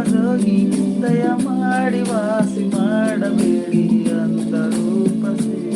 ನಮ್ಮನೋಗಿ ದಯ ಮಾಡಿ ವಾಸಿ ಮಾಡಬೇಡಿ ಅಂತ ರೂಪಸೇ.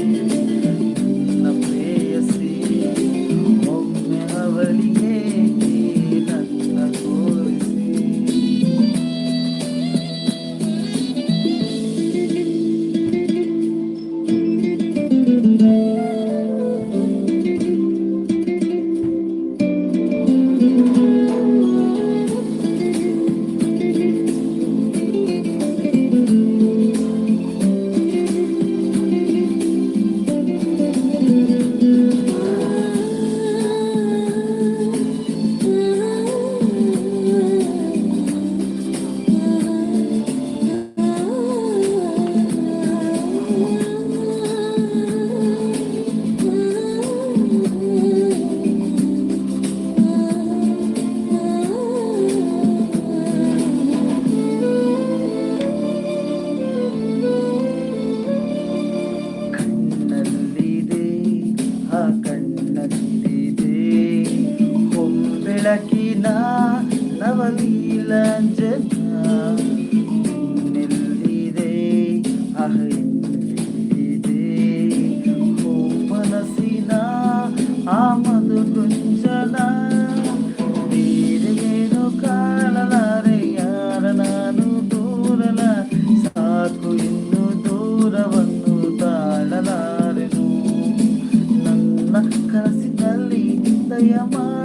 yeah ah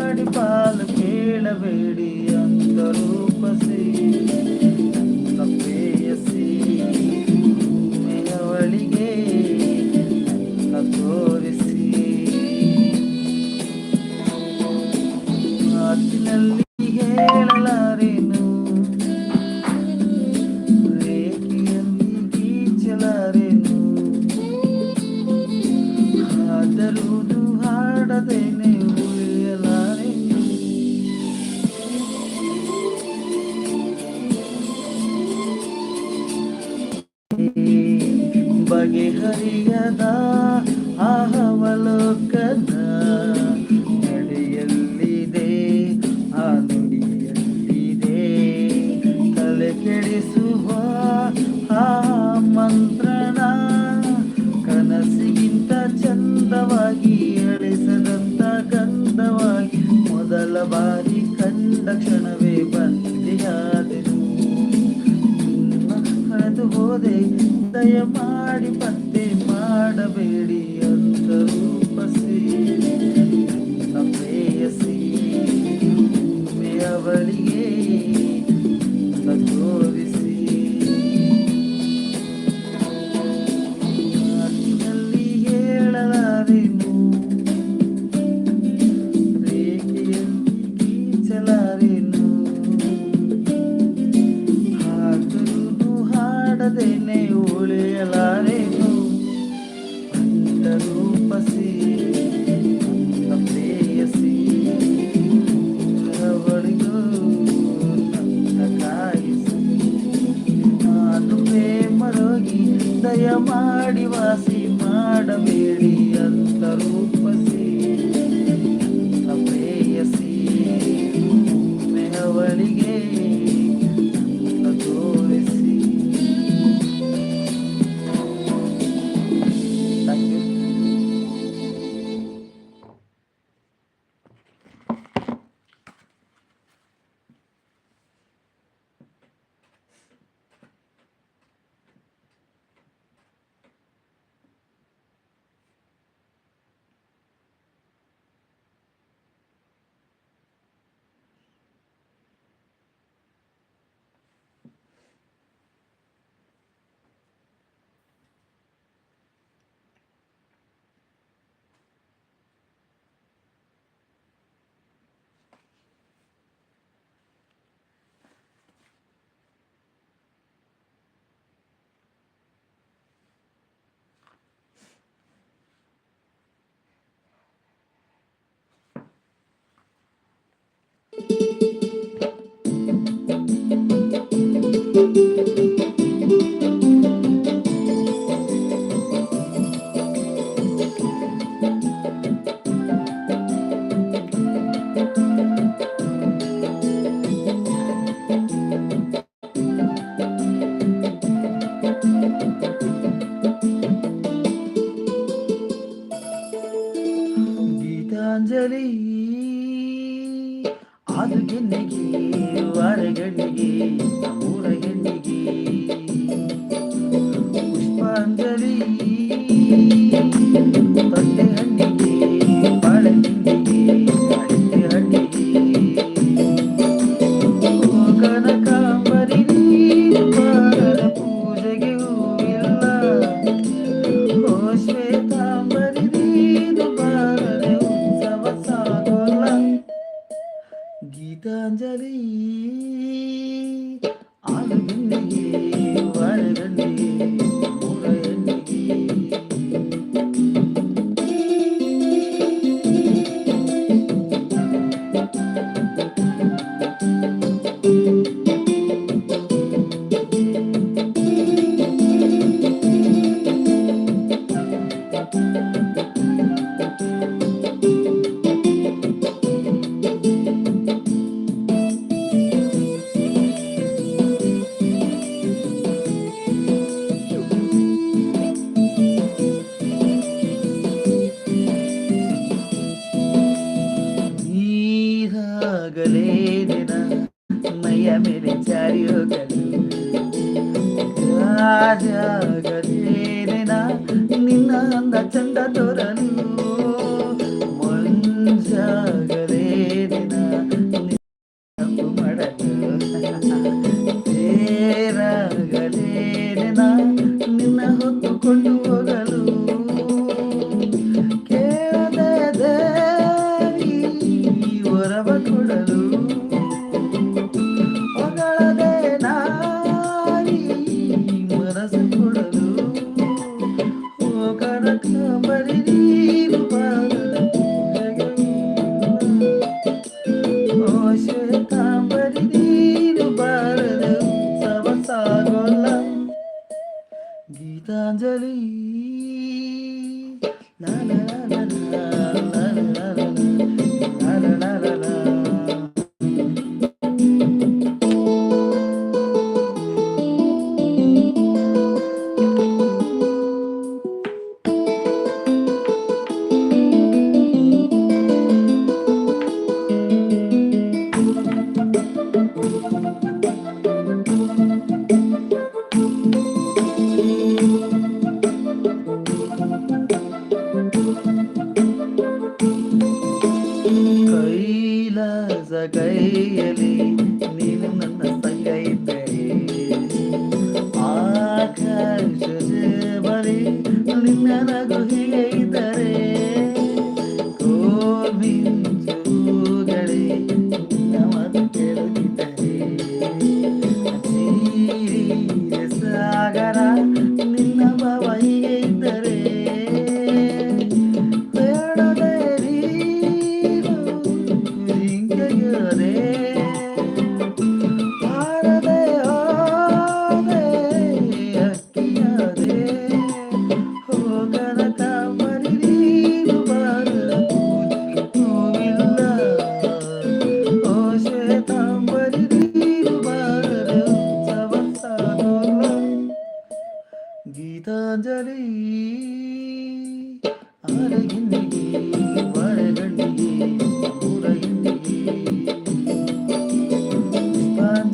ಬಗೆಹರಿಯದ ಆಹವಲೋಕದ ನಡೆಯಲ್ಲಿದೆ ಆ ನುಡಿಯಲ್ಲಿದೆ. ತಲೆ ಕೆಡಿಸುವ ಆ ಮಂತ್ರಣ ಕನಸಿಗಿಂತ ಚಂದವಾಗಿ ಅಳಿಸದಂತ ಗಂಧವಾಗಿ ಮೊದಲ ಬಾರಿ ಕಂಡ ಕ್ಷಣವೇ ಬಂದಿಯಾದರು ಹೋದೆ ದಯಮಾಡಿ அஞ்சலி.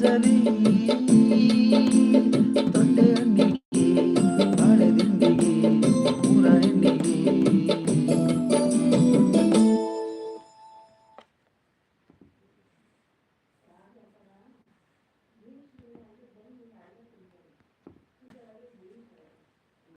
Jalini.